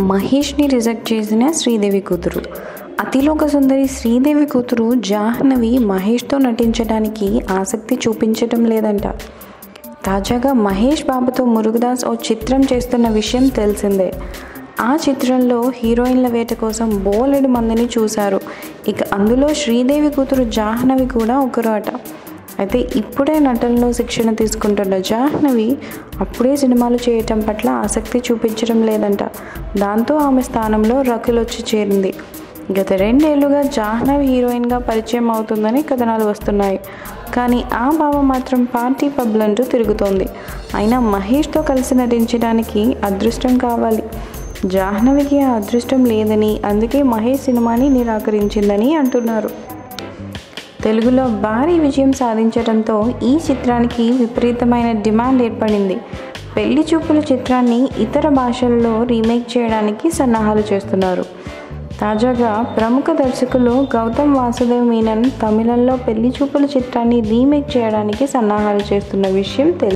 మహేష్ని reject చేసిన శ్రీదేవి కూతురు. అతిలోక సుందరి శ్రీదేవి కూతురు జాహ్నవి మహేష్తో నటించడానికి ఆసక్తి చూపించటం లేదంట. తాజాగా మహేష్ బాబుతో మురుగదాస్ ఓ చిత్రం చేస్తున్న విషయం తెలిసిందే. ఆ చిత్రంలో హీరోయిన్ల వేట కోసం బోలెడు మందిని చూశారు. ఇక అందులో శ్రీదేవి కూతురు జాహ్నవి కూడా ఒకరు అట. అయితే ఇప్పుడే నటనలో శిక్షణ తీసుకుంటున్న జాహ్నవి అప్పుడే సినిమాలు చేయటం పట్ల ఆసక్తి చూపించడం లేదంట. దాంతో ఆమె స్థానంలో రకుల్ వచ్చి చేరింది. గత రెండేళ్ళుగా జాహ్నవి హీరోయిన్గా పరిచయం అవుతుందని కథనాలు వస్తున్నాయి. కానీ ఆ బావ మాత్రం పార్టీ పబ్లంటూ తిరుగుతోంది. అయినా మహేష్తో కలిసి నటించడానికి అదృష్టం కావాలి. జాహ్నవికి ఆ అదృష్టం లేదని అందుకే మహేష్ సినిమాని నిరాకరించిందని అంటున్నారు. తెలుగులో భారీ విజయం సాధించడంతో ఈ చిత్రానికి విపరీతమైన డిమాండ్ ఏర్పడింది. పెళ్ళి చూపుల చిత్రాన్ని ఇతర భాషల్లో రీమేక్ చేయడానికి సన్నాహాలు చేస్తున్నారు. తాజాగా ప్రముఖ దర్శకులు గౌతమ్ వాసుదేవ్ మీనన్ తమిళంలో పెళ్ళి చూపుల చిత్రాన్ని రీమేక్ చేయడానికి సన్నాహాలు చేస్తున్న విషయం తెలుసు